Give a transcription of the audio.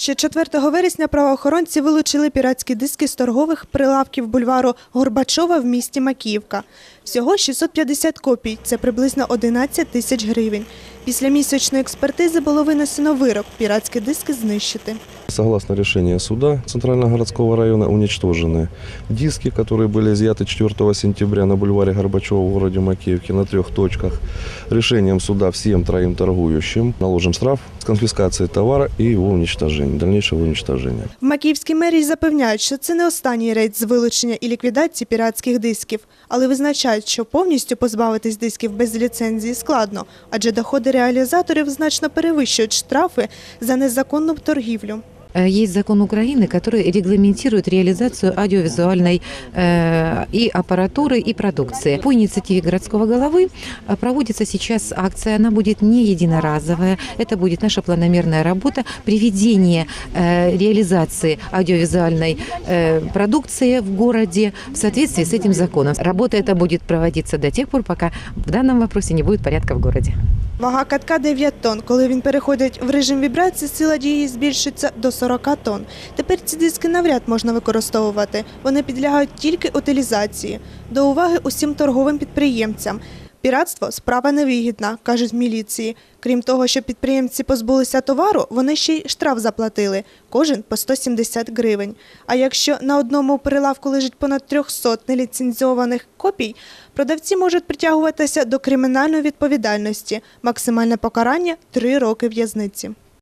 Ще 4 вересня правоохоронці вилучили піратські диски з торгових прилавків бульвару Горбачова в місті Макіївка. Всього 650 копій, це приблизно 11 тисяч гривень. Після місячної експертизи було винесено вирок піратські диски знищити. Согласно решению суда Центрального городского района уничтожены диски, которые были изъяты 4 сентября на бульваре Горбачева в городе Макеевке на трех точках. Решением суда всем троим торгующим наложен штраф с конфискацией товара и его уничтожения, дальнейшего уничтожения. В Макіївській мерії запевняють, що це не останній рейд з вилучення і ліквідації піратських дисків, але визначають, що повністю позбавитись дисків без ліцензії складно, адже доходи реалізаторів значно перевищують штрафи за незаконну торгівлю. Э, Есть закон Украины, который регламентирует реализацию аудиовизуальной э, и аппаратуры, и продукции. По инициативе городского головы э, проводится сейчас акция. Она будет не единоразовая. Это будет наша планомерная работа приведение э, реализации аудиовизуальной э, продукции в городе в соответствии с этим законом. Работа эта будет проводиться до тех пор, пока в данном вопросе не будет порядка в городе. Вага катка 9 тонн. Коли він переходить в режим вібрації, сила дії збільшиться до 40 тонн. Тепер ці диски навряд можна використовувати. Вони підлягають тільки утилізації. До уваги усім торговим підприємцям. Піратство справа невигідна, кажуть в міліції. Крім того, що підприємці позбулися товару, вони ще й штраф заплатили, кожен по 170 гривень. А якщо на одному прилавку лежить понад 300 неліцензіованих копій, продавці можуть притягуватися до кримінальної відповідальності. Максимальне покарання три роки в'язниці.